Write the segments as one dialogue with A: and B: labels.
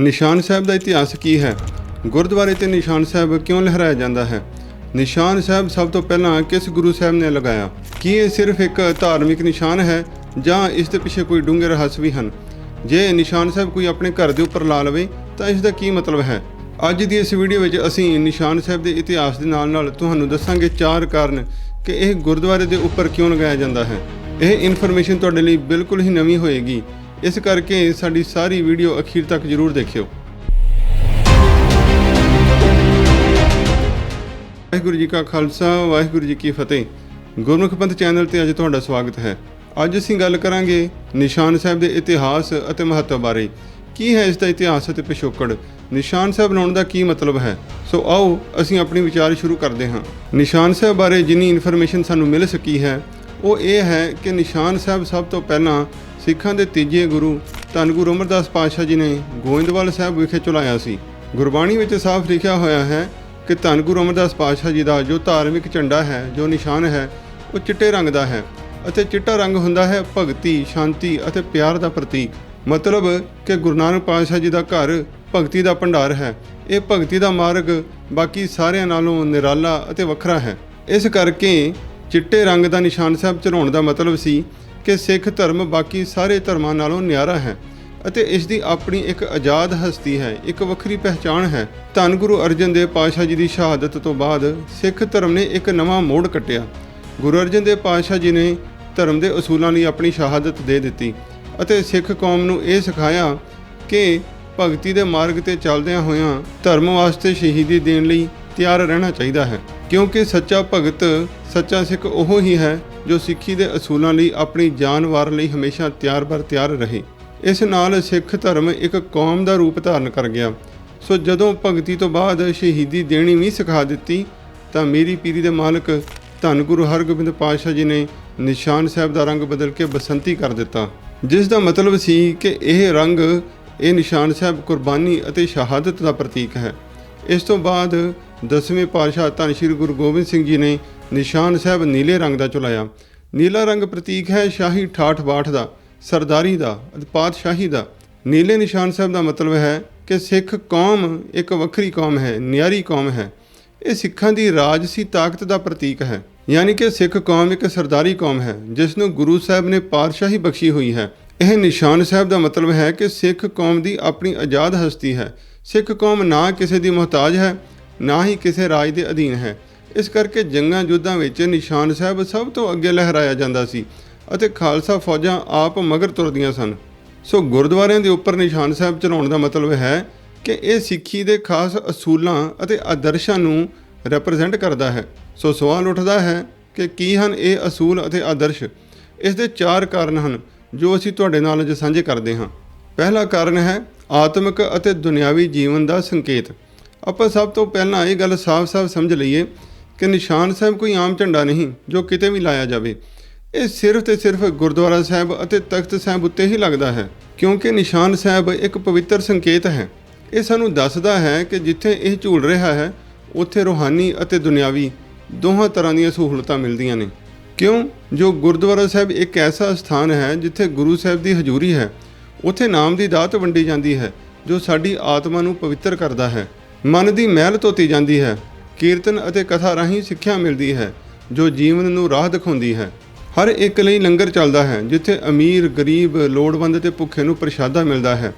A: ਨਿਸ਼ਾਨ ਸਾਹਿਬ ਦਾ ਇਤਿਹਾਸ ਕੀ ਹੈ? ਗੁਰਦੁਆਰੇ ਤੇ ਨਿਸ਼ਾਨ ਸਾਹਿਬ ਕਿਉਂ ਲਹਿਰਾਇਆ ਜਾਂਦਾ ਹੈ? ਨਿਸ਼ਾਨ ਸਾਹਿਬ ਸਭ ਤੋਂ ਪਹਿਲਾਂ ਕਿਸ ਗੁਰੂ ਸਾਹਿਬ ਨੇ ਲਗਾਇਆ? ਕੀ ਇਹ ਸਿਰਫ ਇੱਕ ਧਾਰਮਿਕ ਨਿਸ਼ਾਨ ਹੈ ਜਾਂ ਇਸ ਦੇ ਪਿੱਛੇ ਕੋਈ ਡੂੰਘੇ ਰਹੱਸ ਵੀ ਹਨ? ਜੇ ਨਿਸ਼ਾਨ ਸਾਹਿਬ ਕੋਈ ਆਪਣੇ ਘਰ ਦੇ ਉੱਪਰ ਲਾ ਲਵੇ, ਤਾਂ ਇਸ ਦਾ ਕੀ ਮਤਲਬ ਹੈ? ਅੱਜ ਦੀ ਇਸ ਵੀਡੀਓ ਵਿੱਚ ਅਸੀਂ ਨਿਸ਼ਾਨ ਸਾਹਿਬ ਦੇ ਇਤਿਹਾਸ ਦੇ ਨਾਲ-ਨਾਲ ਤੁਹਾਨੂੰ ਦੱਸਾਂਗੇ ਚਾਰ ਕਾਰਨ ਕਿ ਇਹ ਗੁਰਦੁਆਰੇ ਦੇ ਉੱਪਰ ਕਿਉਂ ਲਗਾਇਆ ਜਾਂਦਾ ਹੈ। ਇਹ ਇਨਫੋਰਮੇਸ਼ਨ ਤੁਹਾਡੇ ਲਈ ਬਿਲਕੁਲ ਹੀ ਨਵੀਂ ਹੋਏਗੀ। ਇਸ ਕਰਕੇ ਸਾਡੀ ਸਾਰੀ ਵੀਡੀਓ ਅਖੀਰ ਤੱਕ ਜ਼ਰੂਰ ਦੇਖਿਓ। ਵਾਹਿਗੁਰੂ ਜੀ ਕਾ ਖਾਲਸਾ, ਵਾਹਿਗੁਰੂ ਜੀ ਕੀ ਫਤਿਹ। ਗੁਰਮੁਖ ਪੰਥ ਚੈਨਲ ਤੇ ਅੱਜ ਤੁਹਾਡਾ ਸਵਾਗਤ ਹੈ। ਅੱਜ ਅਸੀਂ ਗੱਲ ਕਰਾਂਗੇ ਨਿਸ਼ਾਨ ਸਾਹਿਬ ਦੇ ਇਤਿਹਾਸ ਅਤੇ ਮਹੱਤਵ ਬਾਰੇ। ਕੀ ਹੈ ਇਸ ਦਾ ਇਤਿਹਾਸ ਅਤੇ ਪਿਛੋਕੜ? ਨਿਸ਼ਾਨ ਸਾਹਿਬ ਬਣਾਉਣ ਦਾ ਕੀ ਮਤਲਬ ਹੈ? ਸੋ ਆਓ ਅਸੀਂ ਆਪਣੀ ਵਿਚਾਰ ਸ਼ੁਰੂ ਕਰਦੇ ਹਾਂ। ਨਿਸ਼ਾਨ ਸਾਹਿਬ ਬਾਰੇ ਜਿੰਨੀ ਇਨਫੋਰਮੇਸ਼ਨ ਸਾਨੂੰ ਮਿਲ ਸਕੀ ਹੈ, ਉਹ ਇਹ ਹੈ ਕਿ ਨਿਸ਼ਾਨ ਸਾਹਿਬ ਸਭ ਤੋਂ ਪਹਿਲਾਂ ਸਿੱਖਾਂ ਦੇ ਤੀਜੇ ਗੁਰੂ ਧੰਨ ਗੁਰੂ ਅਮਰਦਾਸ ਪਾਤਸ਼ਾਹ ਜੀ ਨੇ ਗੋਇੰਦਵਾਲ ਸਾਹਿਬ ਵਿਖੇ ਚੁਲਾਇਆ ਸੀ। ਗੁਰਬਾਣੀ ਵਿੱਚ ਸਾਫ਼ ਲਿਖਿਆ ਹੋਇਆ ਹੈ ਕਿ ਧੰਨ ਗੁਰੂ ਅਮਰਦਾਸ ਪਾਤਸ਼ਾਹ ਜੀ ਦਾ ਜੋ ਧਾਰਮਿਕ ਝੰਡਾ ਹੈ, ਜੋ ਨਿਸ਼ਾਨ ਹੈ, ਉਹ ਚਿੱਟੇ ਰੰਗ ਦਾ ਹੈ ਅਤੇ ਚਿੱਟਾ ਰੰਗ ਹੁੰਦਾ ਹੈ ਭਗਤੀ, ਸ਼ਾਂਤੀ ਅਤੇ ਪਿਆਰ ਦਾ ਪ੍ਰਤੀਕ। ਮਤਲਬ ਕਿ ਗੁਰੂ ਨਾਨਕ ਪਾਤਸ਼ਾਹ ਜੀ ਦਾ ਘਰ ਭਗਤੀ ਦਾ ਭੰਡਾਰ ਹੈ। ਇਹ ਭਗਤੀ ਦਾ ਮਾਰਗ ਬਾਕੀ ਸਾਰਿਆਂ ਨਾਲੋਂ ਨਿਰਾਲਾ ਅਤੇ ਵੱਖਰਾ ਹੈ। ਇਸ ਕਰਕੇ ਚਿੱਟੇ ਰੰਗ ਦਾ ਨਿਸ਼ਾਨ ਸਾਹਿਬ ਚੜਾਉਣ ਦਾ ਮਤਲਬ ਸੀ ਕਿ ਸਿੱਖ ਧਰਮ ਬਾਕੀ ਸਾਰੇ ਧਰਮਾਂ ਨਾਲੋਂ ਨਿਆਰਾ ਹੈ ਅਤੇ ਇਸ ਦੀ ਆਪਣੀ ਇੱਕ ਆਜ਼ਾਦ ਹਸਤੀ ਹੈ, ਇੱਕ ਵੱਖਰੀ ਪਹਿਚਾਣ ਹੈ। ਧੰਨ ਗੁਰੂ ਅਰਜਨ ਦੇਵ ਪਾਤਸ਼ਾਹ ਜੀ ਦੀ ਸ਼ਹਾਦਤ ਤੋਂ ਬਾਅਦ ਸਿੱਖ ਧਰਮ ਨੇ ਇੱਕ ਨਵਾਂ ਮੋੜ ਕੱਟਿਆ। ਗੁਰੂ ਅਰਜਨ ਦੇਵ ਪਾਤਸ਼ਾਹ ਜੀ ਨੇ ਧਰਮ ਦੇ ਅਸੂਲਾਂ ਲਈ ਆਪਣੀ ਸ਼ਹਾਦਤ ਦੇ ਦਿੱਤੀ ਅਤੇ ਸਿੱਖ ਕੌਮ ਨੂੰ ਇਹ ਸਿਖਾਇਆ ਕਿ ਭਗਤੀ ਦੇ ਮਾਰਗ ਤੇ ਚੱਲਦਿਆਂ ਹੋਇਆਂ ਧਰਮ ਵਾਸਤੇ ਸ਼ਹੀਦੀ ਦੇਣ ਲਈ ਤਿਆਰ ਰਹਿਣਾ ਚਾਹੀਦਾ ਹੈ। ਕਿਉਂਕਿ ਸੱਚਾ ਭਗਤ, ਸੱਚਾ ਸਿੱਖ ਉਹ ਹੀ ਹੈ ਜੋ ਸਿੱਖੀ ਦੇ ਅਸੂਲਾਂ ਲਈ ਆਪਣੀ ਜਾਨ ਵਾਰ ਲਈ ਹਮੇਸ਼ਾ ਤਿਆਰ ਬਰ ਤਿਆਰ ਰਹੇ। ਇਸ ਨਾਲ ਸਿੱਖ ਧਰਮ ਇੱਕ ਕੌਮ ਦਾ ਰੂਪ ਧਾਰਨ ਕਰ ਗਿਆ। ਸੋ ਜਦੋਂ ਭਗਤੀ ਤੋਂ ਬਾਅਦ ਸ਼ਹੀਦੀ ਦੇਣੀ ਵੀ ਸਿਖਾ ਦਿੱਤੀ, ਤਾਂ ਮੇਰੀ ਪੀਰੀ ਦੇ ਮਾਲਕ ਧੰਨ ਗੁਰੂ ਹਰਗੋਬਿੰਦ ਪਾਤਸ਼ਾਹ ਜੀ ਨੇ ਨਿਸ਼ਾਨ ਸਾਹਿਬ ਦਾ ਰੰਗ ਬਦਲ ਕੇ ਬਸੰਤੀ ਕਰ ਦਿੱਤਾ। ਜਿਸ ਦਾ ਮਤਲਬ ਸੀ ਕਿ ਇਹ ਰੰਗ, ਇਹ ਨਿਸ਼ਾਨ ਸਾਹਿਬ ਕੁਰਬਾਨੀ ਅਤੇ ਸ਼ਹਾਦਤ ਦਾ ਪ੍ਰਤੀਕ ਹੈ। ਇਸ ਤੋਂ ਬਾਅਦ ਦਸਵੇਂ ਪਾਤਸ਼ਾਹ ਧੰਨ ਸ਼੍ਰੀ ਗੁਰੂ ਗੋਬਿੰਦ ਸਿੰਘ ਜੀ ਨੇ ਨਿਸ਼ਾਨ ਸਾਹਿਬ ਨੀਲੇ ਰੰਗ ਦਾ ਚੁਲਾਇਆ ਨੀਲਾ ਰੰਗ ਪ੍ਰਤੀਕ ਹੈ ਸ਼ਾਹੀ ਠਾਠ ਬਾਠ ਦਾ, ਸਰਦਾਰੀ ਦਾ ਅਤੇ ਪਾਤਸ਼ਾਹੀ ਦਾ। ਨੀਲੇ ਨਿਸ਼ਾਨ ਸਾਹਿਬ ਦਾ ਮਤਲਬ ਹੈ ਕਿ ਸਿੱਖ ਕੌਮ ਇੱਕ ਵੱਖਰੀ ਕੌਮ ਹੈ, ਨਿਆਰੀ ਕੌਮ ਹੈ। ਇਹ ਸਿੱਖਾਂ ਦੀ ਰਾਜਸੀ ਤਾਕਤ ਦਾ ਪ੍ਰਤੀਕ ਹੈ। ਯਾਨੀ ਕਿ ਸਿੱਖ ਕੌਮ ਇੱਕ ਸਰਦਾਰੀ ਕੌਮ ਹੈ, ਜਿਸ ਨੂੰ ਗੁਰੂ ਸਾਹਿਬ ਨੇ ਪਾਤਸ਼ਾਹੀ ਬਖਸ਼ੀ ਹੋਈ ਹੈ। ਇਹ ਨਿਸ਼ਾਨ ਸਾਹਿਬ ਦਾ ਮਤਲਬ ਹੈ ਕਿ ਸਿੱਖ ਕੌਮ ਦੀ ਆਪਣੀ ਆਜ਼ਾਦ ਹਸਤੀ ਹੈ। ਸਿੱਖ ਕੌਮ ਨਾ ਕਿਸੇ ਦੀ ਮੁਹਤਾਜ ਹੈ ਨਾ ਹੀ ਕਿਸੇ ਰਾਜ ਦੇ ਅਧੀਨ ਹੈ। ਇਸ ਕਰਕੇ ਜੰਗਾਂ ਯੁੱਧਾਂ ਵਿੱਚ ਨਿਸ਼ਾਨ ਸਾਹਿਬ ਸਭ ਤੋਂ ਅੱਗੇ ਲਹਿਰਾਇਆ ਜਾਂਦਾ ਸੀ ਅਤੇ ਖਾਲਸਾ ਫੌਜਾਂ ਆਪ ਮਗਰ ਤੁਰਦੀਆਂ ਸਨ। ਸੋ ਗੁਰਦੁਆਰਿਆਂ ਦੇ ਉੱਪਰ ਨਿਸ਼ਾਨ ਸਾਹਿਬ ਚਲਾਉਣ ਦਾ ਮਤਲਬ ਹੈ ਕਿ ਇਹ ਸਿੱਖੀ ਦੇ ਖਾਸ ਅਸੂਲਾਂ ਅਤੇ ਆਦਰਸ਼ਾਂ ਨੂੰ ਰਿਪਰੈਜ਼ੈਂਟ ਕਰਦਾ ਹੈ। ਸੋ ਸਵਾਲ ਉੱਠਦਾ ਹੈ ਕਿ ਕੀ ਹਨ ਇਹ ਅਸੂਲ ਅਤੇ ਆਦਰਸ਼? ਇਸ ਦੇ ਚਾਰ ਕਾਰਨ ਹਨ ਜੋ ਅਸੀਂ ਤੁਹਾਡੇ ਨਾਲ ਅੱਜ ਸਾਂਝੇ ਕਰਦੇ ਹਾਂ। ਪਹਿਲਾ ਕਾਰਨ ਹੈ ਆਤਮਿਕ ਅਤੇ ਦੁਨਿਆਵੀ ਜੀਵਨ ਦਾ ਸੰਕੇਤ। ਆਪਾਂ ਸਭ ਤੋਂ ਪਹਿਲਾਂ ਇਹ ਗੱਲ ਸਾਫ਼-ਸਾਫ਼ ਸਮਝ ਲਈਏ ਕਿ ਨਿਸ਼ਾਨ ਸਾਹਿਬ ਕੋਈ ਆਮ ਝੰਡਾ ਨਹੀਂ ਜੋ ਕਿਤੇ ਵੀ ਲਾਇਆ ਜਾਵੇ। ਇਹ ਸਿਰਫ ਤੇ ਸਿਰਫ ਗੁਰਦੁਆਰਾ ਸਾਹਿਬ ਅਤੇ ਤਖਤ ਸਾਹਿਬ ਉੱਤੇ ਹੀ ਲੱਗਦਾ ਹੈ, ਕਿਉਂਕਿ ਨਿਸ਼ਾਨ ਸਾਹਿਬ ਇੱਕ ਪਵਿੱਤਰ ਸੰਕੇਤ ਹੈ। ਇਹ ਸਾਨੂੰ ਦੱਸਦਾ ਹੈ ਕਿ ਜਿੱਥੇ ਇਹ ਝੂਲ ਰਿਹਾ ਹੈ, ਉੱਥੇ ਰੂਹਾਨੀ ਅਤੇ ਦੁਨਿਆਵੀ ਦੋਹਾਂ ਤਰ੍ਹਾਂ ਦੀਆਂ ਸਹੂਲਤਾਂ ਮਿਲਦੀਆਂ ਨੇ। ਕਿਉਂ? ਜੋ ਗੁਰਦੁਆਰਾ ਸਾਹਿਬ ਇੱਕ ਐਸਾ ਸਥਾਨ ਹੈ ਜਿੱਥੇ ਗੁਰੂ ਸਾਹਿਬ ਦੀ ਹਜ਼ੂਰੀ ਹੈ, ਉੱਥੇ ਨਾਮ ਦੀ ਦਾਤ ਵੰਡੀ ਜਾਂਦੀ ਹੈ, ਜੋ ਸਾਡੀ ਆਤਮਾ ਨੂੰ ਪਵਿੱਤਰ ਕਰਦਾ ਹੈ। ਮਨ ਦੀ ਮਹਿਲ ਧੋਤੀ ਜਾਂਦੀ ਹੈ, ਕੀਰਤਨ ਅਤੇ ਕਥਾ ਰਾਹੀਂ ਸਿੱਖਿਆ ਮਿਲਦੀ ਹੈ, ਜੋ ਜੀਵਨ ਨੂੰ ਰਾਹ ਦਿਖਾਉਂਦੀ ਹੈ। ਹਰ ਇੱਕ ਲਈ ਲੰਗਰ ਚੱਲਦਾ ਹੈ, ਜਿੱਥੇ ਅਮੀਰ, ਗਰੀਬ, ਲੋੜਵੰਦ ਤੇ ਭੁੱਖੇ ਨੂੰ ਪ੍ਰਸ਼ਾਦਾ ਮਿਲਦਾ ਹੈ,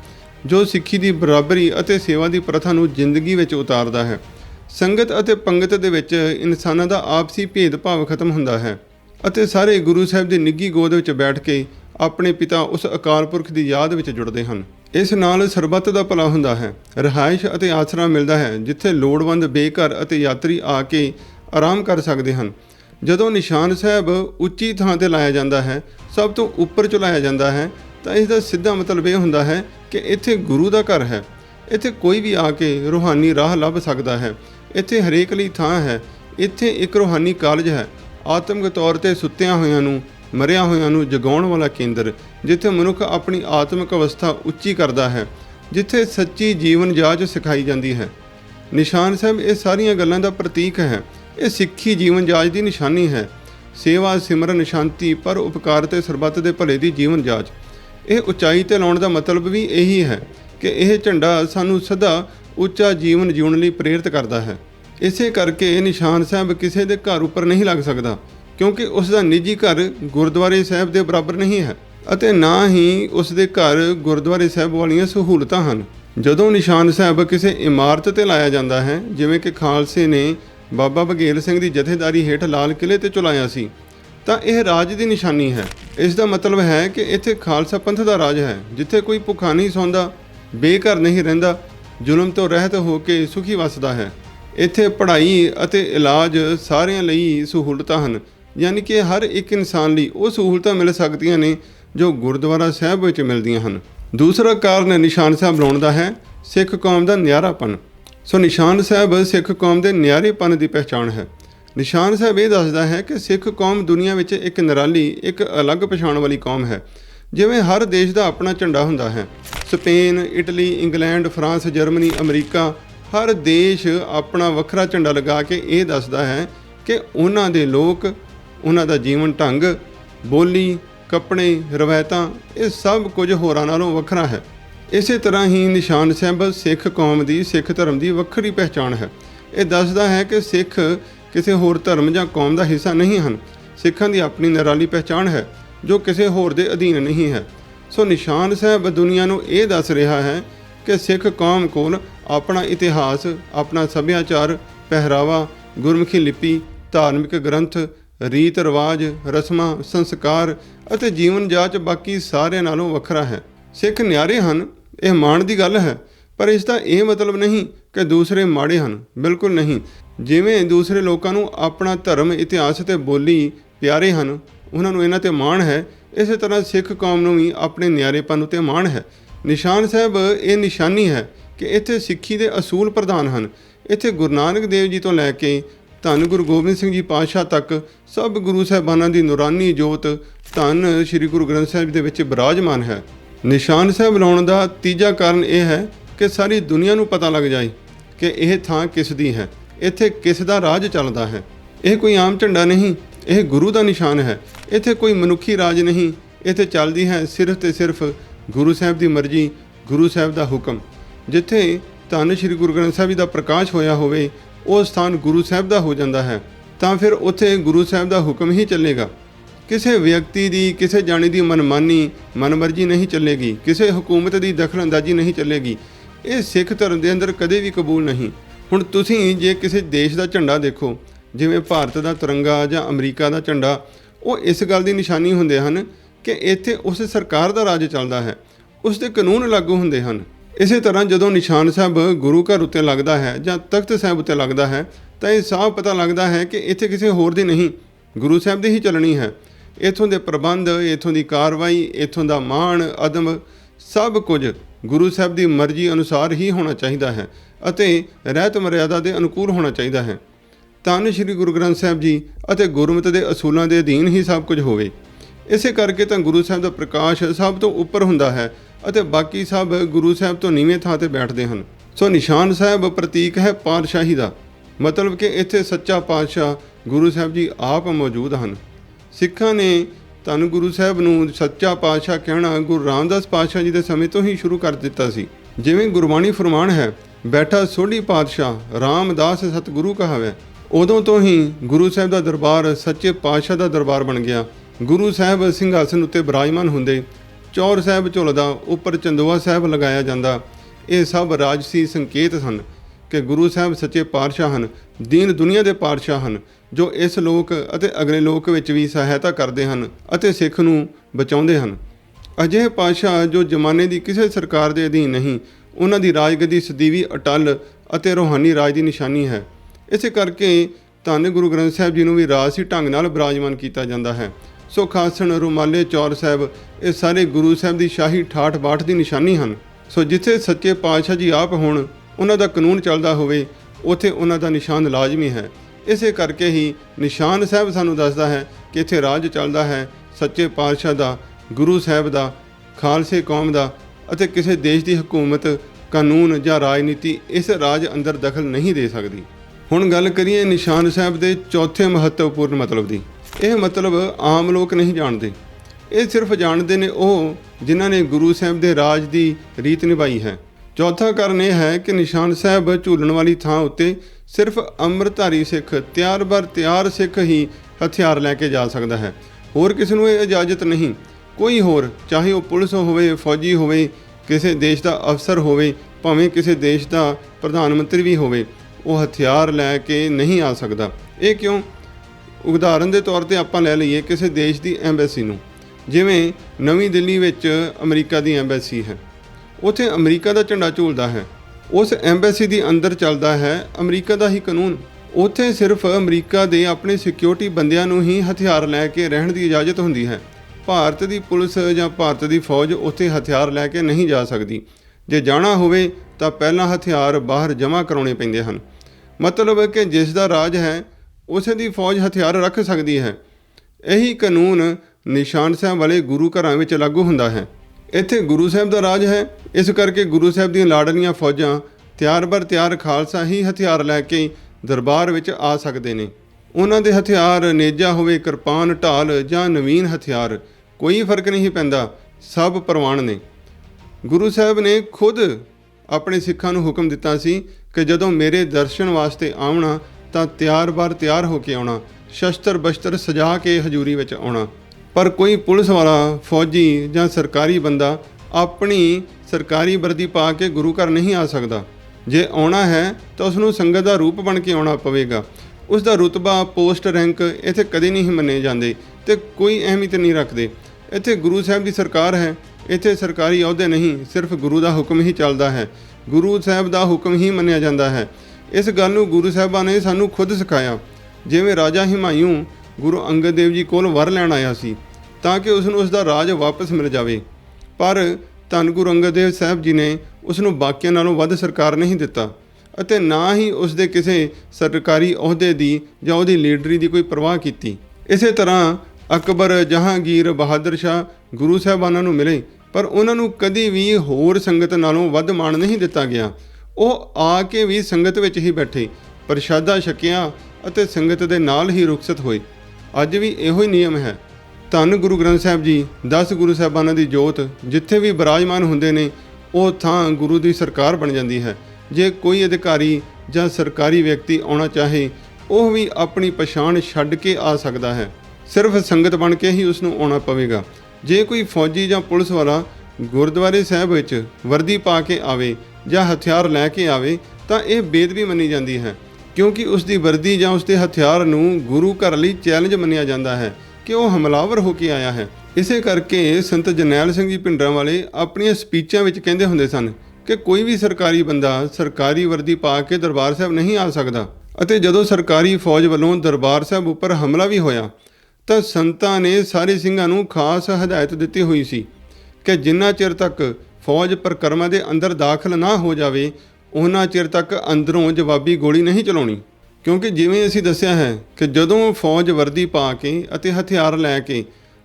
A: ਜੋ ਸਿੱਖੀ ਦੀ ਬਰਾਬਰੀ ਅਤੇ ਸੇਵਾ ਦੀ ਪ੍ਰਥਾ ਨੂੰ ਜ਼ਿੰਦਗੀ ਵਿੱਚ ਉਤਾਰਦਾ ਹੈ। ਸੰਗਤ ਅਤੇ ਪੰਗਤ ਦੇ ਵਿੱਚ ਇਨਸਾਨਾਂ ਦਾ ਆਪਸੀ ਭੇਦਭਾਵ ਖਤਮ ਹੁੰਦਾ ਹੈ ਅਤੇ ਸਾਰੇ ਗੁਰੂ ਸਾਹਿਬ ਦੀ ਨਿੱਗੀ ਗੋਦ ਵਿੱਚ ਬੈਠ ਕੇ ਆਪਣੇ ਪਿਤਾ ਉਸ ਅਕਾਲ ਪੁਰਖ ਦੀ ਯਾਦ ਵਿੱਚ ਜੁੜਦੇ ਹਨ। ਇਸ ਨਾਲ ਸਰਬੱਤ ਦਾ ਭਲਾ ਹੁੰਦਾ ਹੈ, ਰਿਹਾਇਸ਼ ਅਤੇ ਆਸਰਾ ਮਿਲਦਾ ਹੈ, ਜਿੱਥੇ ਲੋੜਵੰਦ ਬੇਘਰ ਅਤੇ ਯਾਤਰੀ ਆ ਕੇ ਆਰਾਮ ਕਰ ਸਕਦੇ ਹਨ। ਜਦੋਂ ਨਿਸ਼ਾਨ ਸਾਹਿਬ ਉੱਚੀ ਥਾਂ ਤੇ ਲਾਇਆ ਜਾਂਦਾ ਹੈ, ਸਭ ਤੋਂ ਉੱਪਰ ਚੁਲਾਇਆ ਜਾਂਦਾ ਹੈ, ਤਾਂ ਇਸ ਦਾ ਸਿੱਧਾ ਮਤਲਬ ਇਹ ਹੁੰਦਾ ਹੈ ਕਿ ਇੱਥੇ ਗੁਰੂ ਦਾ ਘਰ ਹੈ। ਇੱਥੇ ਕੋਈ ਵੀ ਆ ਕੇ ਰੂਹਾਨੀ ਰਾਹ ਲੱਭ ਸਕਦਾ ਹੈ। ਇੱਥੇ ਹਰੇਕ ਲਈ ਥਾਂ ਹੈ। ਇੱਥੇ ਇੱਕ ਰੂਹਾਨੀ ਕਾਲਜ ਹੈ। ਆਤਮਿਕ ਤੌਰ ਤੇ ਸੁੱਤਿਆਂ ਹੋਇਆਂ ਨੂੰ ਮਰਿਆ ਹੋਇਆਂ ਨੂੰ ਜਗਾਉਣ ਵਾਲਾ ਕੇਂਦਰ, ਜਿੱਥੇ ਮਨੁੱਖ ਆਪਣੀ ਆਤਮਿਕ ਅਵਸਥਾ ਉੱਚੀ ਕਰਦਾ ਹੈ, ਜਿੱਥੇ ਸੱਚੀ ਜੀਵਨ ਜਾਚ ਸਿਖਾਈ ਜਾਂਦੀ ਹੈ। ਨਿਸ਼ਾਨ ਸਾਹਿਬ, ਇਹ ਸਾਰੀਆਂ ਗੱਲਾਂ ਦਾ ਪ੍ਰਤੀਕ ਹੈ। ਇਹ ਸਿੱਖੀ ਜੀਵਨ ਜਾਚ ਦੀ ਨਿਸ਼ਾਨੀ ਹੈ। ਸੇਵਾ, ਸਿਮਰਨ, ਸ਼ਾਂਤੀ, ਪਰ ਉਪਕਾਰ ਤੇ ਸਰਬੱਤ ਦੇ ਭਲੇ ਦੀ ਜੀਵਨ ਜਾਚ। ਇਹ ਉਚਾਈ ਤੇ ਲਾਉਣ ਦਾ ਮਤਲਬ ਵੀ ਇਹੀ ਹੈ ਕਿ ਇਹ ਝੰਡਾ ਸਾਨੂੰ ਸਦਾ ਉੱਚਾ ਜੀਵਨ ਜਿਉਣ ਲਈ ਪ੍ਰੇਰਿਤ ਕਰਦਾ ਹੈ। ਇਸੇ ਕਰਕੇ ਇਹ ਨਿਸ਼ਾਨ ਸਾਹਿਬ ਕਿਸੇ ਦੇ ਘਰ ਉੱਪਰ ਨਹੀਂ ਲੱਗ ਸਕਦਾ। ਕਿਉਂਕਿ ਉਸ ਦਾ ਨਿੱਜੀ ਘਰ ਗੁਰਦੁਆਰੇ ਸਾਹਿਬ ਦੇ ਬਰਾਬਰ ਨਹੀਂ ਹੈ ਅਤੇ ਨਾ ਹੀ ਉਸ ਦੇ ਘਰ ਗੁਰਦੁਆਰੇ ਸਾਹਿਬ ਵਾਲੀਆਂ ਸਹੂਲਤਾਂ ਹਨ। ਜਦੋਂ ਨਿਸ਼ਾਨ ਸਾਹਿਬ ਕਿਸੇ ਇਮਾਰਤ ਤੇ ਲਾਇਆ ਜਾਂਦਾ ਹੈ, ਜਿਵੇਂ ਕਿ ਖਾਲਸੇ ਨੇ ਬਾਬਾ ਬਘੇਲ ਸਿੰਘ ਦੀ ਜਥੇਦਾਰੀ ਹੇਠ ਲਾਲ ਕਿਲੇ ਤੇ ਚਲਾਇਆ ਸੀ, ਤਾਂ ਇਹ ਰਾਜ ਦੀ ਨਿਸ਼ਾਨੀ ਹੈ। ਇਸ ਦਾ ਮਤਲਬ ਹੈ ਕਿ ਇੱਥੇ ਖਾਲਸਾ ਪੰਥ ਦਾ ਰਾਜ ਹੈ, ਜਿੱਥੇ ਕੋਈ ਭੁੱਖਾ ਨਹੀਂ ਸੌਂਦਾ, ਬੇਘਰ ਨਹੀਂ ਰਹਿੰਦਾ, ਜ਼ੁਲਮ ਤੋਂ ਰਹਿਤ ਹੋ ਕੇ ਸੁਖੀ ਵਸਦਾ ਹੈ। ਇੱਥੇ ਪੜ੍ਹਾਈ ਅਤੇ ਇਲਾਜ ਸਾਰਿਆਂ ਲਈ ਸਹੂਲਤਾਂ ਹਨ। ਯਾਨੀ ਕਿ ਹਰ ਇੱਕ ਇਨਸਾਨ ਲਈ ਉਹ ਸਹੂਲਤਾਂ ਮਿਲ ਸਕਦੀਆਂ ਨੇ ਜੋ ਗੁਰਦੁਆਰਾ ਸਾਹਿਬ ਵਿੱਚ ਮਿਲਦੀਆਂ ਹਨ। ਦੂਸਰਾ ਕਾਰਨ ਨਿਸ਼ਾਨ ਸਾਹਿਬ ਲਾਉਣ ਦਾ ਹੈ, ਸਿੱਖ ਕੌਮ ਦਾ ਨਿਆਰਾਪਨ। ਸੋ ਨਿਸ਼ਾਨ ਸਾਹਿਬ ਸਿੱਖ ਕੌਮ ਦੇ ਨਿਆਰੇਪਨ ਦੀ ਪਹਿਚਾਣ ਹੈ। ਨਿਸ਼ਾਨ ਸਾਹਿਬ ਇਹ ਦੱਸਦਾ ਹੈ ਕਿ ਸਿੱਖ ਕੌਮ ਦੁਨੀਆ ਵਿੱਚ ਇੱਕ ਨਿਰਾਲੀ, ਇੱਕ ਅਲੱਗ ਪਛਾਣ ਵਾਲੀ ਕੌਮ ਹੈ, ਜਿਵੇਂ ਹਰ ਦੇਸ਼ ਦਾ ਆਪਣਾ ਝੰਡਾ ਹੁੰਦਾ ਹੈ। Spain, Italy, England, France, Germany, America, ਹਰ ਦੇਸ਼ ਆਪਣਾ ਵੱਖਰਾ ਝੰਡਾ ਲਗਾ ਕੇ ਇਹ ਦੱਸਦਾ ਹੈ ਕਿ ਉਹਨਾਂ ਦੇ ਲੋਕ ਉਹਨਾਂ ਦਾ ਜੀਵਨ ਢੰਗ, ਬੋਲੀ, ਕੱਪੜੇ, ਰਵਾਇਤਾਂ, ਇਹ ਸਭ ਕੁਝ ਹੋਰਾਂ ਨਾਲੋਂ ਵੱਖਰਾ ਹੈ। ਇਸੇ ਤਰ੍ਹਾਂ ਹੀ ਨਿਸ਼ਾਨ ਸਾਹਿਬ ਸਿੱਖ ਕੌਮ ਦੀ, ਸਿੱਖ ਧਰਮ ਦੀ ਵੱਖਰੀ ਪਹਿਚਾਣ ਹੈ। ਇਹ ਦੱਸਦਾ ਹੈ ਕਿ ਸਿੱਖ ਕਿਸੇ ਹੋਰ ਧਰਮ ਜਾਂ ਕੌਮ ਦਾ ਹਿੱਸਾ ਨਹੀਂ ਹਨ। ਸਿੱਖਾਂ ਦੀ ਆਪਣੀ ਨਿਰਾਲੀ ਪਹਿਚਾਣ ਹੈ, ਜੋ ਕਿਸੇ ਹੋਰ ਦੇ ਅਧੀਨ ਨਹੀਂ ਹੈ। ਸੋ ਨਿਸ਼ਾਨ ਸਾਹਿਬ ਦੁਨੀਆ ਨੂੰ ਇਹ ਦੱਸ ਰਿਹਾ ਹੈ ਕਿ ਸਿੱਖ ਕੌਮ ਕੋਲ ਆਪਣਾ ਇਤਿਹਾਸ, ਆਪਣਾ ਸੱਭਿਆਚਾਰ, ਪਹਿਰਾਵਾ, ਗੁਰਮੁਖੀ ਲਿਪੀ, ਧਾਰਮਿਕ ਗ੍ਰੰਥ ਰੀਤ, ਰਿਵਾਜ, ਰਸਮਾਂ, ਸੰਸਕਾਰ ਅਤੇ ਜੀਵਨ ਜਾਚ ਬਾਕੀ ਸਾਰਿਆਂ ਨਾਲੋਂ ਵੱਖਰਾ ਹੈ। ਸਿੱਖ ਨਿਆਰੇ ਹਨ, ਇਹ ਮਾਣ ਦੀ ਗੱਲ ਹੈ, ਪਰ ਇਸ ਦਾ ਇਹ ਮਤਲਬ ਨਹੀਂ ਕਿ ਦੂਸਰੇ ਮਾੜੇ ਹਨ। ਬਿਲਕੁਲ ਨਹੀਂ। ਜਿਵੇਂ ਦੂਸਰੇ ਲੋਕਾਂ ਨੂੰ ਆਪਣਾ ਧਰਮ, ਇਤਿਹਾਸ ਤੇ ਬੋਲੀ ਪਿਆਰੇ ਹਨ, ਉਹਨਾਂ ਨੂੰ ਇਹਨਾਂ ਤੇ ਮਾਣ ਹੈ, ਇਸੇ ਤਰ੍ਹਾਂ ਸਿੱਖ ਕੌਮ ਨੂੰ ਵੀ ਆਪਣੇ ਨਿਆਰੇਪਨ ਉਤੇ ਮਾਣ ਹੈ। ਨਿਸ਼ਾਨ ਸਾਹਿਬ ਇਹ ਨਿਸ਼ਾਨੀ ਹੈ ਕਿ ਇੱਥੇ ਸਿੱਖੀ ਦੇ ਅਸੂਲ ਪ੍ਰਧਾਨ ਹਨ। ਇੱਥੇ ਗੁਰੂ ਨਾਨਕ ਦੇਵ ਜੀ ਤੋਂ ਲੈ ਕੇ ਧੰਨ ਗੁਰੂ ਗੋਬਿੰਦ ਸਿੰਘ ਜੀ ਪਾਤਸ਼ਾਹ ਤੱਕ ਸਭ ਗੁਰੂ ਸਾਹਿਬਾਨਾਂ ਦੀ ਨੂਰਾਨੀ ਜੋਤ ਧੰਨ ਸ੍ਰੀ ਗੁਰੂ ਗ੍ਰੰਥ ਸਾਹਿਬ ਦੇ ਵਿੱਚ ਬਿਰਾਜਮਾਨ ਹੈ। ਨਿਸ਼ਾਨ ਸਾਹਿਬ ਲਾਉਣ ਦਾ ਤੀਜਾ ਕਾਰਨ ਇਹ ਹੈ ਕਿ ਸਾਰੀ ਦੁਨੀਆ ਨੂੰ ਪਤਾ ਲੱਗ ਜਾਏ ਕਿ ਇਹ ਥਾਂ ਕਿਸ ਦੀ ਹੈ, ਇੱਥੇ ਕਿਸ ਦਾ ਰਾਜ ਚੱਲਦਾ ਹੈ। ਇਹ ਕੋਈ ਆਮ ਝੰਡਾ ਨਹੀਂ, ਇਹ ਗੁਰੂ ਦਾ ਨਿਸ਼ਾਨ ਹੈ। ਇੱਥੇ ਕੋਈ ਮਨੁੱਖੀ ਰਾਜ ਨਹੀਂ, ਇੱਥੇ ਚੱਲਦੀ ਹੈ ਸਿਰਫ ਤੇ ਸਿਰਫ ਗੁਰੂ ਸਾਹਿਬ ਦੀ ਮਰਜ਼ੀ, ਗੁਰੂ ਸਾਹਿਬ ਦਾ ਹੁਕਮ। ਜਿੱਥੇ ਧੰਨ ਸ੍ਰੀ ਗੁਰੂ ਗ੍ਰੰਥ ਸਾਹਿਬ ਜੀ ਦਾ ਪ੍ਰਕਾਸ਼ ਹੋਇਆ ਹੋਵੇ ਉਹ ਸਥਾਨ ਗੁਰੂ ਸਾਹਿਬ ਦਾ ਹੋ ਜਾਂਦਾ ਹੈ, ਤਾਂ ਫਿਰ ਉੱਥੇ ਗੁਰੂ ਸਾਹਿਬ ਦਾ ਹੁਕਮ ਹੀ ਚੱਲੇਗਾ। ਕਿਸੇ ਵਿਅਕਤੀ ਦੀ, ਕਿਸੇ ਜਾਣੀ ਦੀ ਮਨਮਾਨੀ, ਮਨਮਰਜ਼ੀ ਨਹੀਂ ਚੱਲੇਗੀ, ਕਿਸੇ ਹਕੂਮਤ ਦੀ ਦਖਲਅੰਦਾਜ਼ੀ ਨਹੀਂ ਚੱਲੇਗੀ। ਇਹ ਸਿੱਖ ਧਰਮ ਦੇ ਅੰਦਰ ਕਦੇ ਵੀ ਕਬੂਲ ਨਹੀਂ। ਹੁਣ ਤੁਸੀਂ ਜੇ ਕਿਸੇ ਦੇਸ਼ ਦਾ ਝੰਡਾ ਦੇਖੋ, ਜਿਵੇਂ ਭਾਰਤ ਦਾ ਤਿਰੰਗਾ ਜਾਂ ਅਮਰੀਕਾ ਦਾ ਝੰਡਾ, ਉਹ ਇਸ ਗੱਲ ਦੀ ਨਿਸ਼ਾਨੀ ਹੁੰਦੇ ਹਨ ਕਿ ਇੱਥੇ ਉਸ ਸਰਕਾਰ ਦਾ ਰਾਜ ਚੱਲਦਾ ਹੈ, ਉਸ ਦੇ ਕਾਨੂੰਨ ਲਾਗੂ ਹੁੰਦੇ ਹਨ। ਇਸੇ ਤਰ੍ਹਾਂ ਜਦੋਂ ਨਿਸ਼ਾਨ ਸਾਹਿਬ ਗੁਰੂ ਘਰ ਉੱਤੇ ਲੱਗਦਾ ਹੈ ਜਾਂ ਤਖਤ ਸਾਹਿਬ ਉੱਤੇ ਲੱਗਦਾ ਹੈ, ਤਾਂ ਇਹ ਸਾਫ਼ ਪਤਾ ਲੱਗਦਾ ਹੈ ਕਿ ਇੱਥੇ ਕਿਸੇ ਹੋਰ ਦੀ ਨਹੀਂ, ਗੁਰੂ ਸਾਹਿਬ ਦੀ ਹੀ ਚੱਲਣੀ ਹੈ। ਇਥੋਂ ਦੇ ਪ੍ਰਬੰਧ, ਇਥੋਂ ਦੀ ਕਾਰਵਾਈ, ਇਥੋਂ ਦਾ ਮਾਣ ਅਦਮ ਸਭ ਕੁਝ ਗੁਰੂ ਸਾਹਿਬ ਦੀ ਮਰਜ਼ੀ ਅਨੁਸਾਰ ਹੀ ਹੋਣਾ ਚਾਹੀਦਾ ਹੈ ਅਤੇ ਰਹਿਤ ਮਰਿਆਦਾ ਦੇ ਅਨੁਕੂਲ ਹੋਣਾ ਚਾਹੀਦਾ ਹੈ। ਧੰਨ ਸ੍ਰੀ ਗੁਰੂ ਗ੍ਰੰਥ ਸਾਹਿਬ ਜੀ ਅਤੇ ਗੁਰਮਤਿ ਦੇ ਅਸੂਲਾਂ ਦੇ ਅਧੀਨ ਹੀ ਸਭ ਕੁਝ ਹੋਵੇ। ਇਸੇ ਕਰਕੇ ਤਾਂ ਗੁਰੂ ਸਾਹਿਬ ਦਾ ਪ੍ਰਕਾਸ਼ ਸਭ ਤੋਂ ਉੱਪਰ ਹੁੰਦਾ ਹੈ ਅਤੇ ਬਾਕੀ ਸਭ ਗੁਰੂ ਸਾਹਿਬ ਤੋਂ ਨੀਵੇਂ ਥਾਂ ਤੇ ਬੈਠਦੇ ਹਨ। ਸੋ ਨਿਸ਼ਾਨ ਸਾਹਿਬ ਪ੍ਰਤੀਕ ਹੈ ਪਾਤਸ਼ਾਹੀ ਦਾ। ਮਤਲਬ ਕਿ ਇੱਥੇ ਸੱਚਾ ਪਾਤਸ਼ਾਹ ਗੁਰੂ ਸਾਹਿਬ ਜੀ ਆਪ ਮੌਜੂਦ ਹਨ। ਸਿੱਖਾਂ ਨੇ ਧੰਨ ਗੁਰੂ ਸਾਹਿਬ ਨੂੰ ਸੱਚਾ ਪਾਤਸ਼ਾਹ ਕਹਿਣਾ ਗੁਰੂ ਰਾਮਦਾਸ ਪਾਤਸ਼ਾਹ ਜੀ ਦੇ ਸਮੇਂ ਤੋਂ ਹੀ ਸ਼ੁਰੂ ਕਰ ਦਿੱਤਾ ਸੀ। ਜਿਵੇਂ ਗੁਰਬਾਣੀ ਫਰਮਾਨ ਹੈ, ਬੈਠਾ ਸੋਢੀ ਪਾਤਸ਼ਾਹ ਰਾਮਦਾਸ ਸਤਿਗੁਰੂ ਕਹਾਵੇ। ਉਦੋਂ ਤੋਂ ਹੀ ਗੁਰੂ ਸਾਹਿਬ ਦਾ ਦਰਬਾਰ ਸੱਚੇ ਪਾਤਸ਼ਾਹ ਦਾ ਦਰਬਾਰ ਬਣ ਗਿਆ। ਗੁਰੂ ਸਾਹਿਬ ਸਿੰਘਾਸਨ ਉੱਤੇ ਬਿਰਾਜਮਾਨ ਹੁੰਦੇ ਚੌਰ ਸਾਹਿਬ ਝੁਲਦਾ, ਉੱਪਰ ਚੰਦੋਆ ਸਾਹਿਬ ਲਗਾਇਆ ਜਾਂਦਾ। ਇਹ ਸਭ ਰਾਜਸੀ ਸੰਕੇਤ ਹਨ ਕਿ ਗੁਰੂ ਸਾਹਿਬ ਸੱਚੇ ਪਾਤਸ਼ਾਹ ਹਨ, ਦੀਨ ਦੁਨੀਆ ਦੇ ਪਾਤਸ਼ਾਹ ਹਨ, ਜੋ ਇਸ ਲੋਕ ਅਤੇ ਅਗਲੇ ਲੋਕ ਵਿੱਚ ਵੀ ਸਹਾਇਤਾ ਕਰਦੇ ਹਨ ਅਤੇ ਸਿੱਖ ਨੂੰ ਬਚਾਉਂਦੇ ਹਨ। ਅਜਿਹੇ ਪਾਤਸ਼ਾਹ ਜੋ ਜ਼ਮਾਨੇ ਦੀ ਕਿਸੇ ਸਰਕਾਰ ਦੇ ਅਧੀਨ ਨਹੀਂ, ਉਹਨਾਂ ਦੀ ਰਾਜਗਦੀ ਸਦੀਵੀ ਅਟਲ ਅਤੇ ਰੋਹਾਨੀ ਰਾਜ ਦੀ ਨਿਸ਼ਾਨੀ ਹੈ। ਇਸੇ ਕਰਕੇ ਧੰਨ ਗੁਰੂ ਗ੍ਰੰਥ ਸਾਹਿਬ ਜੀ ਨੂੰ ਵੀ ਰਾਜਸੀ ਢੰਗ ਨਾਲ ਬਿਰਾਜਮਾਨ ਕੀਤਾ ਜਾਂਦਾ ਹੈ। ਸੁਖ ਆਸਣ ਰੁਮਾਲੇ, ਚੌਰ ਸਾਹਿਬ, ਇਹ ਸਾਰੇ ਗੁਰੂ ਸਾਹਿਬ ਦੀ ਸ਼ਾਹੀ ਠਾਠ ਬਾਠ ਦੀ ਨਿਸ਼ਾਨੀ ਹਨ। ਸੋ ਜਿੱਥੇ ਸੱਚੇ ਪਾਤਸ਼ਾਹ ਜੀ ਆਪ ਹੋਣ, ਉਹਨਾਂ ਦਾ ਕਾਨੂੰਨ ਚੱਲਦਾ ਹੋਵੇ, ਉੱਥੇ ਉਹਨਾਂ ਦਾ ਨਿਸ਼ਾਨ ਲਾਜ਼ਮੀ ਹੈ। ਇਸੇ ਕਰਕੇ ਹੀ ਨਿਸ਼ਾਨ ਸਾਹਿਬ ਸਾਨੂੰ ਦੱਸਦਾ ਹੈ ਕਿ ਇੱਥੇ ਰਾਜ ਚੱਲਦਾ ਹੈ, ਸੱਚੇ ਪਾਤਸ਼ਾਹ ਦਾ, ਗੁਰੂ ਸਾਹਿਬ ਦਾ, ਖਾਲਸੇ ਕੌਮ ਦਾ ਅਤੇ ਕਿਸੇ ਦੇਸ਼ ਦੀ ਹਕੂਮਤ, ਕਾਨੂੰਨ ਜਾਂ ਰਾਜਨੀਤੀ ਇਸ ਰਾਜ ਅੰਦਰ ਦਖਲ ਨਹੀਂ ਦੇ ਸਕਦੀ। ਹੁਣ ਗੱਲ ਕਰੀਏ ਨਿਸ਼ਾਨ ਸਾਹਿਬ ਦੇ ਚੌਥੇ ਮਹੱਤਵਪੂਰਨ ਮਤਲਬ ਦੀ। ਇਹ ਮਤਲਬ ਆਮ ਲੋਕ ਨਹੀਂ ਜਾਣਦੇ। ਇਹ ਸਿਰਫ ਜਾਣਦੇ ਨੇ ਉਹ ਜਿਨ੍ਹਾਂ ਨੇ ਗੁਰੂ ਸਾਹਿਬ ਦੇ ਰਾਜ ਦੀ ਰੀਤ ਨਿਭਾਈ ਹੈ। ਚੌਥਾ ਕਾਰਨ ਇਹ ਹੈ ਕਿ ਨਿਸ਼ਾਨ ਸਾਹਿਬ ਝੂਲਣ ਵਾਲੀ ਥਾਂ ਉੱਤੇ ਸਿਰਫ ਅੰਮ੍ਰਿਤਧਾਰੀ ਸਿੱਖ ਤਿਆਰ ਬਰ ਤਿਆਰ ਸਿੱਖ ਹੀ ਹਥਿਆਰ ਲੈ ਕੇ ਜਾ ਸਕਦਾ ਹੈ। ਹੋਰ ਕਿਸੇ ਨੂੰ ਇਹ ਇਜਾਜ਼ਤ ਨਹੀਂ। ਕੋਈ ਹੋਰ, ਚਾਹੇ ਉਹ ਪੁਲਿਸ ਹੋਵੇ, ਫੌਜੀ ਹੋਵੇ, ਕਿਸੇ ਦੇਸ਼ ਦਾ ਅਫਸਰ ਹੋਵੇ, ਭਾਵੇਂ ਕਿਸੇ ਦੇਸ਼ ਦਾ ਪ੍ਰਧਾਨ ਮੰਤਰੀ ਵੀ ਹੋਵੇ, ਉਹ ਹਥਿਆਰ ਲੈ ਕੇ ਨਹੀਂ ਆ ਸਕਦਾ। ਇਹ ਕਿਉਂ? ਉਦਾਹਰਨ ਦੇ ਤੌਰ ਤੇ ਆਪਾਂ ਲੈ ਲਈਏ ਕਿਸੇ ਦੇਸ਼ ਦੀ ਐਮਬੈਸੀ ਨੂੰ, ਜਿਵੇਂ ਨਵੀਂ ਦਿੱਲੀ ਵਿੱਚ ਅਮਰੀਕਾ ਦੀ ਐਮਬੈਸੀ ਹੈ। ਉੱਥੇ ਅਮਰੀਕਾ ਦਾ ਝੰਡਾ ਝੂਲਦਾ ਹੈ। ਉਸ ਐਮਬੈਸੀ ਦੀ ਅੰਦਰ ਚੱਲਦਾ ਹੈ ਅਮਰੀਕਾ ਦਾ ਹੀ ਕਾਨੂੰਨ। ਉੱਥੇ ਸਿਰਫ ਅਮਰੀਕਾ ਦੇ ਆਪਣੇ ਸਿਕਿਉਰਿਟੀ ਬੰਦਿਆਂ ਨੂੰ ਹੀ ਹਥਿਆਰ ਲੈ ਕੇ ਰਹਿਣ ਦੀ ਇਜਾਜ਼ਤ ਹੁੰਦੀ ਹੈ। ਭਾਰਤ ਦੀ ਪੁਲਿਸ ਜਾਂ ਭਾਰਤ ਦੀ ਫੌਜ ਉੱਥੇ ਹਥਿਆਰ ਲੈ ਕੇ ਨਹੀਂ ਜਾ ਸਕਦੀ। ਜੇ ਜਾਣਾ ਹੋਵੇ ਤਾਂ ਪਹਿਲਾਂ ਹਥਿਆਰ ਬਾਹਰ ਜਮ੍ਹਾਂ ਕਰਾਉਣੇ ਪੈਂਦੇ ਹਨ। ਮਤਲਬ ਕਿ ਜਿਸ ਦਾ ਰਾਜ ਹੈ ਉਸੇ ਦੀ ਫੌਜ ਹਥਿਆਰ ਰੱਖ ਸਕਦੀ ਹੈ। ਇਹੀ ਕਾਨੂੰਨ ਨਿਸ਼ਾਨ ਸਾਹਿਬ ਵਾਲੇ ਗੁਰੂ ਘਰਾਂ ਵਿੱਚ ਲਾਗੂ ਹੁੰਦਾ ਹੈ। ਇੱਥੇ ਗੁਰੂ ਸਾਹਿਬ ਦਾ ਰਾਜ ਹੈ। ਇਸ ਕਰਕੇ ਗੁਰੂ ਸਾਹਿਬ ਦੀਆਂ ਲਾਡਲੀਆਂ ਫੌਜਾਂ ਤਿਆਰ ਬਰ ਤਿਆਰ ਖਾਲਸਾ ਹੀ ਹਥਿਆਰ ਲੈ ਕੇ ਦਰਬਾਰ ਵਿੱਚ ਆ ਸਕਦੇ ਨੇ। ਉਹਨਾਂ ਦੇ ਹਥਿਆਰ ਨੇਜਾ ਹੋਵੇ ਕਿਰਪਾਨ, ਢਾਲ ਜਾਂ ਨਵੀਨ ਹਥਿਆਰ, ਕੋਈ ਫ਼ਰਕ ਨਹੀਂ ਪੈਂਦਾ। ਸਭ ਪ੍ਰਵਾਨ ਨੇ। ਗੁਰੂ ਸਾਹਿਬ ਨੇ ਖੁਦ ਆਪਣੇ ਸਿੱਖਾਂ ਨੂੰ ਹੁਕਮ ਦਿੱਤਾ ਸੀ ਕਿ ਜਦੋਂ ਮੇਰੇ ਦਰਸ਼ਨ ਵਾਸਤੇ ਆਉਣਾ ਤਾਂ ਤਿਆਰ-ਬਾਰ ਤਿਆਰ ਹੋ ਕੇ ਆਉਣਾ, ਸ਼ਸਤਰ ਬਸਤਰ ਸਜਾ ਕੇ ਹਜ਼ੂਰੀ ਵਿੱਚ ਆਉਣਾ। ਪਰ ਕੋਈ ਪੁਲਿਸ ਵਾਲਾ, ਫੌਜੀ ਜਾਂ ਸਰਕਾਰੀ ਬੰਦਾ ਆਪਣੀ ਸਰਕਾਰੀ ਵਰਦੀ ਪਾ ਕੇ ਗੁਰੂ ਘਰ ਨਹੀਂ ਆ ਸਕਦਾ। ਜੇ ਆਉਣਾ ਹੈ ਤਾਂ ਉਸ ਨੂੰ ਸੰਗਤ ਦਾ ਰੂਪ ਬਣ ਕੇ ਆਉਣਾ ਪਵੇਗਾ। ਉਸ ਦਾ ਰੁਤਬਾ, ਪੋਸਟ, ਰੈਂਕ ਇੱਥੇ ਕਦੇ ਨਹੀਂ ਮੰਨੇ ਜਾਂਦੇ ਤੇ ਕੋਈ ਅਹਿਮੀਅਤ ਨਹੀਂ ਰੱਖਦੇ। ਇੱਥੇ ਗੁਰੂ ਸਾਹਿਬ ਦੀ ਸਰਕਾਰ ਹੈ, ਇੱਥੇ ਸਰਕਾਰੀ ਅਹੁਦੇ ਨਹੀਂ, ਸਿਰਫ ਗੁਰੂ ਦਾ ਹੁਕਮ ਹੀ ਚੱਲਦਾ ਹੈ। ਗੁਰੂ ਸਾਹਿਬ ਦਾ ਹੁਕਮ ਹੀ ਮੰਨਿਆ ਜਾਂਦਾ ਹੈ। ਇਸ ਗੱਲ ਨੂੰ ਗੁਰੂ ਸਾਹਿਬਾਨ ਨੇ ਸਾਨੂੰ ਖੁਦ ਸਿਖਾਇਆ। ਜਿਵੇਂ ਰਾਜਾ ਹਿਮਾਯੂ ਗੁਰੂ ਅੰਗਦ ਦੇਵ ਜੀ ਕੋਲ ਵਰ ਲੈਣ ਆਇਆ ਸੀ, ਤਾਂ ਕਿ ਉਸ ਨੂੰ ਉਸ ਦਾ ਰਾਜ ਵਾਪਸ ਮਿਲ ਜਾਵੇ। ਪਰ ਧੰਨ ਗੁਰੂ ਅੰਗਦ ਦੇਵ ਸਾਹਿਬ ਜੀ ਨੇ ਉਸ ਨੂੰ ਬਾਕੀਆਂ ਨਾਲੋਂ ਵੱਧ ਸਰਕਾਰ ਨਹੀਂ ਦਿੱਤਾ ਅਤੇ ਨਾ ਹੀ ਉਸ ਦੇ ਕਿਸੇ ਸਰਕਾਰੀ ਅਹੁਦੇ ਦੀ ਜਾਂ ਉਹਦੀ ਲੀਡਰੀ ਦੀ ਕੋਈ ਪਰਵਾਹ ਕੀਤੀ। ਇਸੇ ਤਰ੍ਹਾਂ ਅਕਬਰ ਜਹਾਂਗੀਰ ਬਹਾਦਰ ਸ਼ਾਹ ਗੁਰੂ ਸਾਹਿਬਾਨਾਂ ਨੂੰ ਮਿਲੇ, ਪਰ ਉਹਨਾਂ ਨੂੰ ਕਦੀ ਵੀ ਹੋਰ ਸੰਗਤ ਨਾਲੋਂ ਵੱਧ ਮਾਣ ਨਹੀਂ ਦਿੱਤਾ ਗਿਆ। ਉਹ ਆ ਕੇ ਵੀ ਸੰਗਤ ਵਿੱਚ ਹੀ ਬੈਠੇ, ਪ੍ਰਸ਼ਾਦਾ ਛਕਿਆ ਅਤੇ ਸੰਗਤ ਦੇ ਨਾਲ ਹੀ ਰੁਖਸਤ ਹੋਏ। ਅੱਜ ਵੀ ਇਹੋ ਹੀ ਨਿਯਮ ਹੈ। ਧੰਨ ਗੁਰੂ ਗ੍ਰੰਥ ਸਾਹਿਬ ਜੀ 10 ਗੁਰੂ ਸਾਹਿਬਾਨਾਂ ਦੀ ਜੋਤ, ਜਿੱਥੇ ਵੀ ਬਿਰਾਜਮਾਨ ਹੁੰਦੇ ਨੇ, ਉਹ ਥਾਂ ਗੁਰੂ ਦੀ ਸਰਕਾਰ ਬਣ ਜਾਂਦੀ ਹੈ। ਜੇ ਕੋਈ ਅਧਿਕਾਰੀ ਜਾਂ ਸਰਕਾਰੀ ਵਿਅਕਤੀ ਆਉਣਾ ਚਾਹੇ, ਉਹ ਵੀ ਆਪਣੀ ਪਛਾਣ ਛੱਡ ਕੇ ਆ ਸਕਦਾ ਹੈ। ਸਿਰਫ ਸੰਗਤ ਬਣ ਕੇ ਹੀ ਉਸ ਨੂੰ ਆਉਣਾ ਪਵੇਗਾ। ਜੇ ਕੋਈ ਫੌਜੀ ਜਾਂ ਪੁਲਿਸ ਵਾਲਾ ਗੁਰਦੁਆਰੇ ਸਾਹਿਬ ਵਿੱਚ ਵਰਦੀ ਪਾ ਕੇ ਆਵੇ ਜਾਂ ਹਥਿਆਰ ਲੈ ਕੇ ਆਵੇ ਤਾਂ ਇਹ ਬੇਦਬੀ ਮੰਨੀ ਜਾਂਦੀ ਹੈ, ਕਿਉਂਕਿ ਉਸ ਦੀ ਵਰਦੀ ਜਾਂ ਉਸ ਦੇ ਹਥਿਆਰ ਨੂੰ ਗੁਰੂ ਘਰ ਲਈ ਚੈਲੰਜ ਮੰਨਿਆ ਜਾਂਦਾ ਹੈ ਕਿ ਉਹ ਹਮਲਾਵਰ ਹੋ ਕੇ ਆਇਆ ਹੈ। ਇਸੇ ਕਰਕੇ ਸੰਤ ਜਰਨੈਲ ਸਿੰਘ ਜੀ ਭਿੰਡਰਾਂ ਵਾਲੇ ਆਪਣੀਆਂ ਸਪੀਚਾਂ ਵਿੱਚ ਕਹਿੰਦੇ ਹੁੰਦੇ ਸਨ ਕਿ ਕੋਈ ਵੀ ਸਰਕਾਰੀ ਬੰਦਾ ਸਰਕਾਰੀ ਵਰਦੀ ਪਾ ਕੇ ਦਰਬਾਰ ਸਾਹਿਬ ਨਹੀਂ ਆ ਸਕਦਾ ਅਤੇ ਜਦੋਂ ਸਰਕਾਰੀ ਫੌਜ ਵੱਲੋਂ ਦਰਬਾਰ ਸਾਹਿਬ ਉੱਪਰ ਹਮਲਾ ਵੀ ਹੋਇਆ, ਤਾਂ ਸੰਤਾਂ ਨੇ ਸਾਰੇ ਸਿੰਘਾਂ ਨੂੰ ਖਾਸ ਹਦਾਇਤ ਦਿੱਤੀ ਹੋਈ ਸੀ ਕਿ ਜਿੰਨਾ ਚਿਰ ਤੱਕ ਫੌਜ ਪ੍ਰਕਰਮਾਂ ਦੇ ਅੰਦਰ ਦਾਖਲ ਨਾ ਹੋ ਜਾਵੇ, ਉਹਨਾਂ ਚਿਰ ਤੱਕ ਅੰਦਰੋਂ ਜਵਾਬੀ ਗੋਲੀ ਨਹੀਂ ਚਲਾਉਣੀ। ਕਿਉਂਕਿ ਜਿਵੇਂ ਅਸੀਂ ਦੱਸਿਆ ਹੈ ਕਿ ਜਦੋਂ ਫੌਜ ਵਰਦੀ ਪਾ ਕੇ ਅਤੇ ਹਥਿਆਰ ਲੈ ਕੇ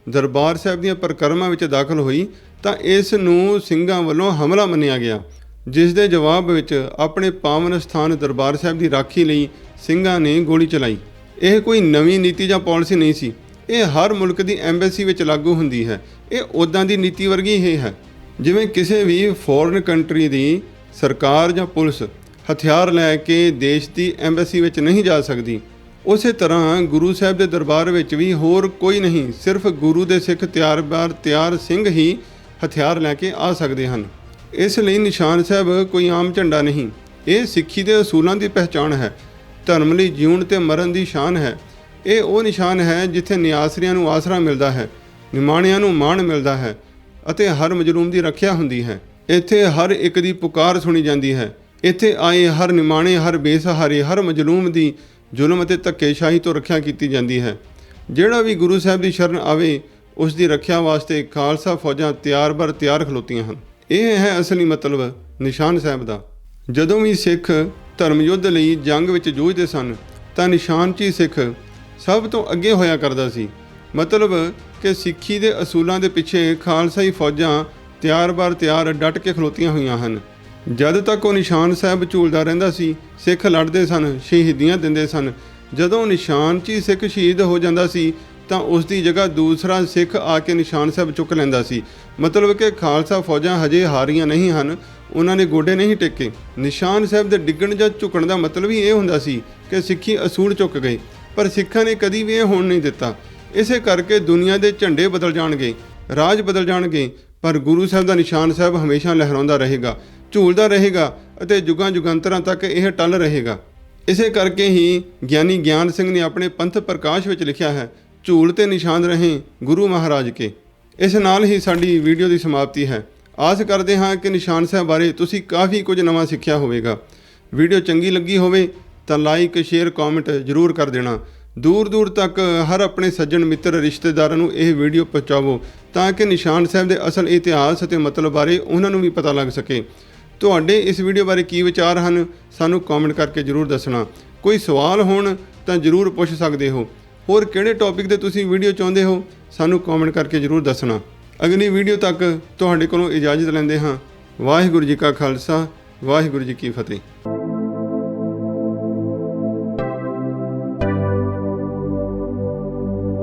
A: ਦਰਬਾਰ ਸਾਹਿਬ ਦੀਆਂ ਪ੍ਰਕਰਮਾਂ ਵਿੱਚ ਦਾਖਲ ਹੋਈ, ਤਾਂ ਇਸ ਨੂੰ ਸਿੰਘਾਂ ਵੱਲੋਂ ਹਮਲਾ ਮੰਨਿਆ ਗਿਆ, ਜਿਸ ਦੇ ਜਵਾਬ ਵਿੱਚ ਆਪਣੇ ਪਾਵਨ ਸਥਾਨ ਦਰਬਾਰ ਸਾਹਿਬ ਦੀ ਰਾਖੀ ਲਈ ਸਿੰਘਾਂ ਨੇ ਗੋਲੀ ਚਲਾਈ। ਇਹ ਕੋਈ ਨਵੀਂ ਨੀਤੀ ਜਾਂ ਪਾਲਿਸੀ ਨਹੀਂ ਸੀ। ਇਹ ਹਰ ਮੁਲਕ ਦੀ ਐਮਬੈਸੀ ਵਿੱਚ ਲਾਗੂ ਹੁੰਦੀ ਹੈ। ਇਹ ਉਦਾਂ ਦੀ ਨੀਤੀ ਵਰਗੀ ਹੀ ਹੈ। ਜਿਵੇਂ ਕਿਸੇ ਵੀ ਫੋਰਨ ਕੰਟਰੀ ਦੀ ਸਰਕਾਰ ਜਾਂ ਪੁਲਿਸ ਹਥਿਆਰ ਲੈ ਕੇ ਦੇਸ਼ ਦੀ ਐਮਬੈਸੀ ਵਿੱਚ ਨਹੀਂ ਜਾ ਸਕਦੀ, ਉਸੇ ਤਰ੍ਹਾਂ ਗੁਰੂ ਸਾਹਿਬ ਦੇ ਦਰਬਾਰ ਵਿੱਚ ਵੀ ਹੋਰ ਕੋਈ ਨਹੀਂ, ਸਿਰਫ ਗੁਰੂ ਦੇ ਸਿੱਖ ਤਿਆਰ-ਬਾਰ ਤਿਆਰ ਸਿੰਘ ਹੀ ਹਥਿਆਰ ਲੈ ਕੇ ਆ ਸਕਦੇ ਹਨ। ਇਸ ਲਈ ਨਿਸ਼ਾਨ ਸਾਹਿਬ ਕੋਈ ਆਮ ਝੰਡਾ ਨਹੀਂ, ਇਹ ਸਿੱਖੀ ਦੇ ਅਸੂਲਾਂ ਦੀ ਪਹਿਚਾਣ ਹੈ, ਧਰਮ ਲਈ ਜਿਉਣ ਤੇ ਮਰਨ ਦੀ ਸ਼ਾਨ ਹੈ। ਇਹ ਉਹ ਨਿਸ਼ਾਨ ਹੈ ਜਿੱਥੇ ਨਿਆਸਰੀਆਂ ਨੂੰ ਆਸਰਾ ਮਿਲਦਾ ਹੈ, ਨਿਮਾਣਿਆਂ ਨੂੰ ਮਾਣ ਮਿਲਦਾ ਹੈ ਅਤੇ ਹਰ ਮਜਲੂਮ ਦੀ ਰੱਖਿਆ ਹੁੰਦੀ ਹੈ। ਇੱਥੇ ਹਰ ਇੱਕ ਦੀ ਪੁਕਾਰ ਸੁਣੀ ਜਾਂਦੀ ਹੈ। ਇੱਥੇ ਆਏ ਹਰ ਨਿਮਾਣੇ, ਹਰ ਬੇਸਹਾਰੇ, ਹਰ ਮਜਲੂਮ ਦੀ ਜ਼ੁਲਮ ਅਤੇ ਧੱਕੇਸ਼ਾਹੀ ਤੋਂ ਰੱਖਿਆ ਕੀਤੀ ਜਾਂਦੀ ਹੈ। ਜਿਹੜਾ ਵੀ ਗੁਰੂ ਸਾਹਿਬ ਦੀ ਸ਼ਰਨ ਆਵੇ, ਉਸ ਦੀ ਰੱਖਿਆ ਵਾਸਤੇ ਖਾਲਸਾ ਫੌਜਾਂ ਤਿਆਰ-ਬਰ ਤਿਆਰ ਖਲੋਤੀਆਂ ਹਨ। ਇਹ ਹੈ ਅਸਲੀ ਮਤਲਬ ਨਿਸ਼ਾਨ ਸਾਹਿਬ ਦਾ। ਜਦੋਂ ਵੀ ਸਿੱਖ ਧਰਮ ਯੁੱਧ ਲਈ ਜੰਗ ਵਿੱਚ ਜੂਝਦੇ ਸਨ, ਤਾਂ ਨਿਸ਼ਾਨ 'ਚ ਹੀ ਸਿੱਖ ਸਭ ਤੋਂ ਅੱਗੇ ਹੋਇਆ ਕਰਦਾ ਸੀ। ਮਤਲਬ ਕਿ ਸਿੱਖੀ ਦੇ ਅਸੂਲਾਂ ਦੇ ਪਿੱਛੇ ਖਾਲਸਾਈ ਫੌਜਾਂ ਤਿਆਰ-ਬਰ ਤਿਆਰ ਡਟ ਕੇ ਖਲੋਤੀਆਂ ਹੋਈਆਂ ਹਨ। ਜਦ ਤੱਕ ਉਹ ਨਿਸ਼ਾਨ ਸਾਹਿਬ ਝੂਲਦਾ ਰਹਿੰਦਾ ਸੀ, ਸਿੱਖ ਲੜਦੇ ਸਨ, ਸ਼ਹੀਦੀਆਂ ਦਿੰਦੇ ਸਨ। ਜਦੋਂ ਨਿਸ਼ਾਨ 'ਚ ਹੀ ਸਿੱਖ ਸ਼ਹੀਦ ਹੋ ਜਾਂਦਾ ਸੀ, ਤਾਂ ਉਸ ਦੀ ਜਗ੍ਹਾ ਦੂਸਰਾ ਸਿੱਖ ਆ ਕੇ ਨਿਸ਼ਾਨ ਸਾਹਿਬ ਚੁੱਕ ਲੈਂਦਾ ਸੀ। ਮਤਲਬ ਕਿ ਖਾਲਸਾ ਫੌਜਾਂ ਹਜੇ ਹਾਰੀਆਂ ਨਹੀਂ ਹਨ, ਉਹਨਾਂ ਨੇ ਗੋਡੇ ਨਹੀਂ ਟੇਕੇ। ਨਿਸ਼ਾਨ ਸਾਹਿਬ ਦੇ ਡਿੱਗਣ ਜਾਂ ਝੁਕਣ ਦਾ ਮਤਲਬ ਹੀ ਇਹ ਹੁੰਦਾ ਸੀ ਕਿ ਸਿੱਖੀ ਅਸੂਲ ਚੁੱਕ ਗਏ, ਪਰ ਸਿੱਖਾਂ ਨੇ ਕਦੀ ਵੀ ਇਹ ਹੋਣ ਨਹੀਂ ਦਿੱਤਾ। ਇਸੇ ਕਰਕੇ ਦੁਨੀਆ ਦੇ ਝੰਡੇ ਬਦਲ ਜਾਣਗੇ, ਰਾਜ ਬਦਲ ਜਾਣਗੇ, ਪਰ ਗੁਰੂ ਸਾਹਿਬ ਦਾ ਨਿਸ਼ਾਨ ਸਾਹਿਬ ਹਮੇਸ਼ਾ ਲਹਿਰਾਉਂਦਾ ਰਹੇਗਾ, ਝੂਲਦਾ ਰਹੇਗਾ ਅਤੇ ਜੁਗਾਂ ਜੁਗੰਤਰਾਂ ਤੱਕ ਇਹ ਟਲ ਰਹੇਗਾ। ਇਸੇ ਕਰਕੇ ਹੀ ਗਿਆਨੀ ਗਿਆਨ ਸਿੰਘ ਨੇ ਆਪਣੇ ਪੰਥ ਪ੍ਰਕਾਸ਼ ਵਿੱਚ ਲਿਖਿਆ ਹੈ, ਝੂਲ ਤੇ ਨਿਸ਼ਾਨ ਰਹੇ ਗੁਰੂ ਮਹਾਰਾਜ ਕੇ। ਇਸ ਨਾਲ ਹੀ ਸਾਡੀ ਵੀਡੀਓ ਦੀ ਸਮਾਪਤੀ ਹੈ। ਆਸ ਕਰਦੇ ਹਾਂ ਕਿ ਨਿਸ਼ਾਨ ਸਾਹਿਬ ਬਾਰੇ ਤੁਸੀਂ ਕਾਫੀ ਕੁਝ ਨਵਾਂ ਸਿੱਖਿਆ ਹੋਵੇਗਾ। ਵੀਡੀਓ ਚੰਗੀ ਲੱਗੀ ਹੋਵੇ ਤਾਂ ਲਾਈਕ, ਸ਼ੇਅਰ, ਕਮੈਂਟ ਜ਼ਰੂਰ ਕਰ ਦੇਣਾ। ਦੂਰ ਦੂਰ ਤੱਕ ਹਰ ਆਪਣੇ ਸੱਜਣ ਮਿੱਤਰ ਰਿਸ਼ਤੇਦਾਰਾਂ ਨੂੰ ਇਹ ਵੀਡੀਓ ਪਹੁੰਚਾਵੋ ਤਾਂ ਕਿ ਨਿਸ਼ਾਨ ਸਾਹਿਬ ਦੇ ਅਸਲ ਇਤਿਹਾਸ ਅਤੇ ਮਤਲਬ ਬਾਰੇ ਉਹਨਾਂ ਨੂੰ ਵੀ ਪਤਾ ਲੱਗ ਸਕੇ। ਤੁਹਾਡੇ ਇਸ ਵੀਡੀਓ ਬਾਰੇ ਕੀ ਵਿਚਾਰ ਹਨ, ਸਾਨੂੰ ਕਮੈਂਟ ਕਰਕੇ ਜਰੂਰ ਦੱਸਣਾ। ਕੋਈ ਸਵਾਲ ਹੋਣ ਤਾਂ ਜਰੂਰ ਪੁੱਛ ਸਕਦੇ ਹੋ। ਹੋਰ ਕਿਹੜੇ ਟੌਪਿਕ ਤੇ ਤੁਸੀਂ ਵੀਡੀਓ ਚਾਹੁੰਦੇ ਹੋ, ਸਾਨੂੰ ਕਮੈਂਟ ਕਰਕੇ ਜਰੂਰ ਦੱਸਣਾ। ਅਗਲੀ ਵੀਡੀਓ ਤੱਕ ਤੁਹਾਡੇ ਕੋਲੋਂ ਇਜਾਜ਼ਤ ਲੈਂਦੇ ਹਾਂ। ਵਾਹਿਗੁਰੂ ਜੀ ਕਾ ਖਾਲਸਾ, ਵਾਹਿਗੁਰੂ ਜੀ ਕੀ ਫਤਿਹ।